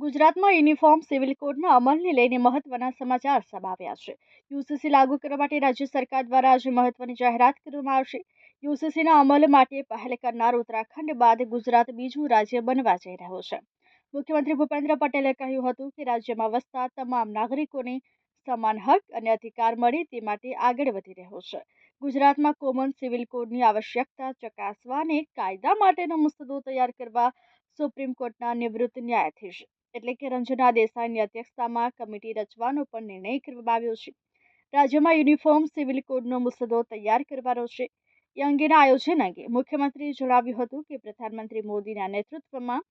ગુજરાતમાં uniform civil કોડના અમલને લઈને મહત્વના સમાચાર સમાવ્યા છે. યુસીસી લાગુ કરવા માટે રાજ્ય સરકાર દ્વારા આજે મહત્વની જાહેરાત કરવામાં આવશે. યુસીસીના અમલ માટે પહેલ કરનાર ઉત્તરાખંડ બાદ ગુજરાત બીજું રાજ્ય બનવા જઈ રહ્યું છે. મુખ્યમંત્રી ભૂપેન્દ્ર પટેલે કહ્યું હતું કે રાજ્યમાં વસતા તમામ નાગરિકોને સમાન હક અને અધિકાર મળે તે માટે આગળ વધી રહ્યો છે. ગુજરાતમાં કોમન સિવિલ કોડની આવશ્યકતા ચકાસવા અને કાયદા માટેનો મુસદ્દો તૈયાર કરવા સુપ્રીમ કોર્ટના નિવૃત્ત ન્યાયાધીશ એટલે કે રંજના દેસાઈની અધ્યક્ષતામાં કમિટી રચવાનો પણ નિર્ણય કરવામાં આવ્યો છે. રાજ્યમાં યુનિફોર્મ સિવિલ કોડનો મુસદ્દો તૈયાર કરવાનો છે એ અંગેના આયોજન અંગે મુખ્યમંત્રીએ જણાવ્યું હતું કે પ્રધાનમંત્રી મોદીના નેતૃત્વમાં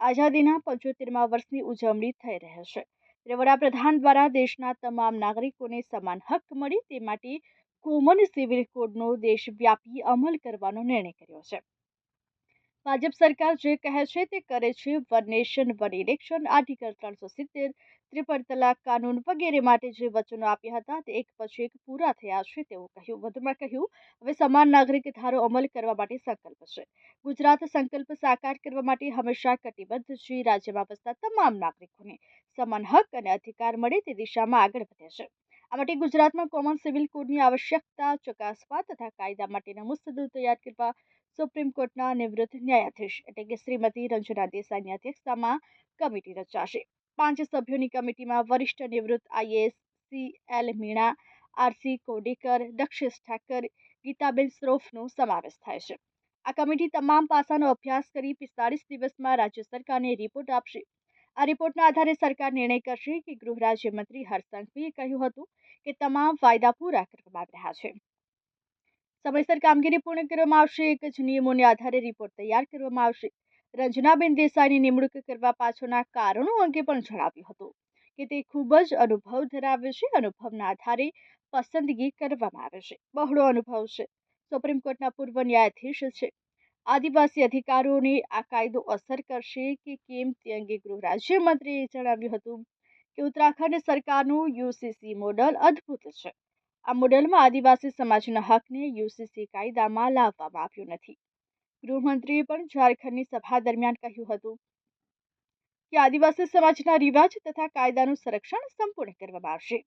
આઝાદીના પંચોતેરમા વર્ષની ઉજવણી થઈ રહી છે. ત્યારે વડાપ્રધાન દ્વારા દેશના તમામ નાગરિકોને સમાન હક મળે તે માટે કોમન સિવિલ કોડનો દેશવ્યાપી અમલ કરવાનો નિર્ણય કર્યો છે. ભાજપ સરકાર જે કહે છે તે કરે છે. One nation, one election, article ત્રણસો સિત્તેર ત્રિપલ તલાક કાનૂન વગેરે માટે જે વચનો આપ્યા હતા તે એક પછી એક પૂરા થયા છે તેવું કહ્યું. વધુમાં કહ્યું, હવે સમાન નાગરિક ધારો અમલ કરવા માટે સંકલ્પ છે. ગુજરાત સંકલ્પ સાકાર કરવા માટે હંમેશા કટિબદ્ધ છે. રાજ્યમાં વસતા તમામ નાગરિકોને સમાન હક અને અધિકાર મળે તે દિશામાં આગળ વધે છે. આ માટે ગુજરાતમાં કોમન સિવિલ કોડની આવશ્યકતા, ચકાસવા તથા કાયદા માટેના મુસદ્દો તૈયાર કરવા સુપ્રીમ કોર્ટના નિવૃત્ત ન્યાયાધીશ એટલે કે શ્રીમતી રંજના દેસાઈની અધ્યક્ષતામાં કમિટી રચાશે. પાંચ સભ્યોની કમિટીમાં વરિષ્ઠ નિવૃત્ત IAS C L Meena RC Kodikar Dakshesh Thakar, Gitaben શ્રોફનો સમાવેશ થાય છે. આ કમિટી તમામ પાસાનો અભ્યાસ કરી પિસ્તાળીસ દિવસમાં રાજ્ય સરકારને રિપોર્ટ આપશે. આ રિપોર્ટના આધારે સરકાર નિર્ણય કરશે કે ગૃહ રાજ્યમંત્રી હર્ષ સંઘવીએ કહ્યું હતું કે તમામ વાયદા પૂરા કરવામાં આવી રહ્યા છે. સમયસર કામગીરી પૂર્ણ કરવામાં આવશે. એક જ નિયમોને આધારે રિપોર્ટ તૈયાર કરવામાં આવશે. રંજનાબેન દેસાઈની નિમણૂક કરવા પાછળના કારણો અંગે પણ જણાવ્યું હતું કે તે ખૂબ જ અનુભવ ધરાવે છે. અનુભવના આધારે પસંદગી કરવામાં આવે છે. બહોળો અનુભવ છે. સુપ્રીમ કોર્ટના પૂર્વ ન્યાયાધીશ છે. આદિવાસી અધિકારોને આ કાયદો અસર કરશે કે કેમ તે અંગે ગૃહ રાજ્યમંત્રીએ જણાવ્યું હતું કે ઉત્તરાખંડ સરકારનું યુસીસી મોડલ અદ્ભુત છે. આ મોડેલમાં આદિવાસી સમાજના હકને યુસીસી કાયદામાં લાવવામાં આવ્યું નથી. ગૃહમંત્રીએ પણ ઝારખંડની સભા દરમિયાન કહ્યું હતું કે આદિવાસી સમાજના રિવાજ તથા કાયદાનું સંરક્ષણ સંપૂર્ણ કરવામાં આવશે.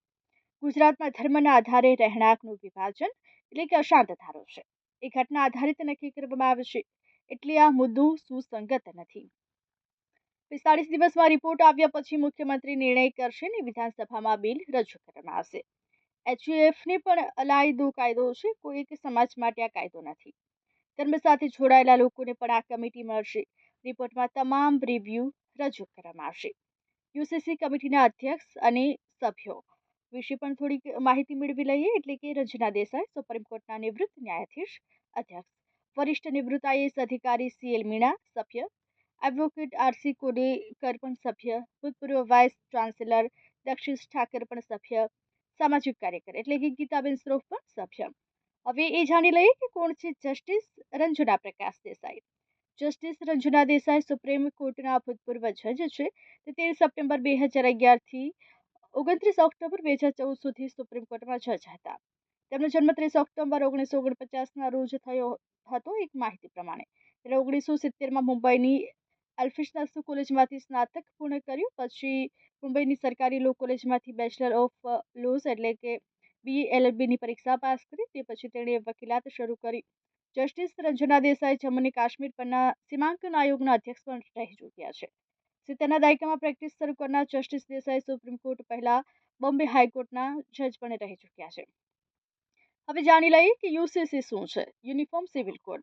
ગુજરાતમાં ધર્મના આધારે રહેણાંકનું વિભાજન એટલે કે અશાંત ધારો છે. એ ઘટના આધારિત નક્કી કરવામાં આવશે એટલે આ મુદ્દો સુસંગત નથી. પિસ્તાળીસ દિવસમાં રિપોર્ટ આવ્યા પછી મુખ્યમંત્રી નિર્ણય કરશે અને વિધાનસભામાં બિલ રજૂ કરવામાં આવશે. એચયુએફને પણ અલાયદો કાયદો છે કોઈ એક સમાજ માટે આ કાયદો નથી. ધર્મ સાથે જોડાયેલા લોકોને પણ આ કમિટી મળશે. રિપોર્ટમાં તમામ રિવ્યૂ રજૂ કરવામાં આવશે. યુસીસી કમિટીના અધ્યક્ષ અને સભ્યો વિશે પણ થોડીક માહિતી મેળવી લઈએ, એટલે કે રંજના દેસાઈ સુપ્રીમ કોર્ટના નિવૃત્ત ન્યાયાધીશ, અધ્યક્ષ. વરિષ્ઠ નિવૃત્ત આઈએસ અધિકારી સીએલ મીણા, સભ્ય. એડવોકેટ આરસી કોડેકર પણ સભ્ય. ભૂતપૂર્વ વાઇસ ચાન્સેલર દક્ષિશ ઠાકર પણ સભ્ય. સામાજિક કાર્યકર એટલે કે ગીતાબેન શ્રોફ પણ સક્ષમ. હવે એ જાણી લઈએ કે કોણ છે justice Ranjana Prakash Desai. Justice Ranjana Desai supreme કોર્ટના ભૂતપૂર્વ જજ છે. તે તેર સપ્ટેમ્બર બે હજાર અગિયારથી ઓગણત્રીસ ઓક્ટોબર બે હજાર ચૌદ સુધી સુપ્રીમ કોર્ટમાં જજ હતા. તેમનો જન્મ ત્રીસ ઓક્ટોબર ઓગણીસો ઓગણપચાસના રોજ થયો હતો એક માહિતી પ્રમાણે. ત્યારે ઓગણીસો સિત્તેરમાં મુંબઈની અલ્ફિશ કોલેજમાંથી સ્નાતક પૂર્ણ કર્યું. પછી મુંબઈની સરકારી લો કોલેજમાંથી બેચલર ઓફ લોઝ એટલે કે બી એલએલબીની પરીક્ષા પાસ કરી તે પછી તેણે વકીલાત શરૂ કરી. જસ્ટિસ રંજના દેસાઈ જમ્મુ અને કાશ્મીર પરના સીમાંકન આયોગના અધ્યક્ષ પણ રહી ચૂક્યા છે. સિત્તેરના દાયકામાં પ્રેક્ટિસ શરૂ કરનાર જસ્ટિસ દેસાઈ સુપ્રીમ કોર્ટ પહેલા બોમ્બે હાઈકોર્ટના જજ પણ રહી ચૂક્યા છે. હવે જાણી લઈએ કે યુસીસી શું છે? યુનિફોર્મ સિવિલ કોડ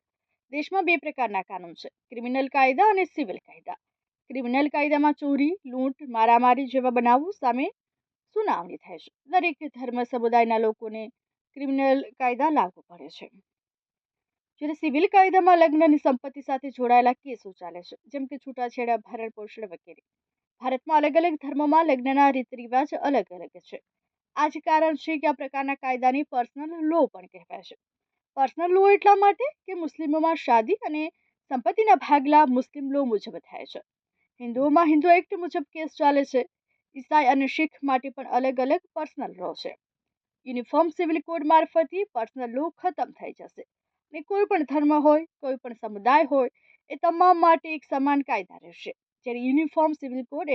દેશમાં બે પ્રકારના કાનૂન છે. ક્રિમિનલ કાયદા અને સિવિલ કાયદા. ક્રિમિનલ કાયદામાં ચોરી, લૂંટ, મારામારી જેવા બનાવો સામે સુનાવણી થાય છે. દરેક ધર્મ સમુદાયના લોકોને ક્રિમિનલ કાયદા લાગુ પડે છે. જ્યારે સિવિલ કાયદામાં લગ્નની સંપત્તિ સાથે જોડાયેલા કેસો ચાલે છે, જેમ કે છૂટાછેડા, ભરણ પોષણ વગેરે. ભારતમાં અલગ અલગ ધર્મોમાં લગ્નના રીત રિવાજ અલગ અલગ છે. આ જ કારણ છે કે આ પ્રકારના કાયદાની પર્સનલ લો પણ કહેવાય છે. પર્સનલ લો એટલા માટે કે મુસ્લિમોમાં શાદી અને સંપત્તિના ભાગલા મુસ્લિમ લો મુજબ થાય છે. હિન્દુઓમાં હિન્દુ એક્ટ મુજબ કેસ ચાલે છે. ઈસાઈ અને શીખ માટે પણ અલગ અલગ પર્સનલ લો છે. યુનિફોર્મ સિવિલ કોડ મારફતે પર્સનલ લો ખતમ થઈ જશે. અને કોઈ પણ ધર્મ હોય, કોઈ પણ સમુદાય હોય, એ તમામ માટે એક સમાન કાયદા રહેશે. જ્યારે યુનિફોર્મ સિવિલ કોડ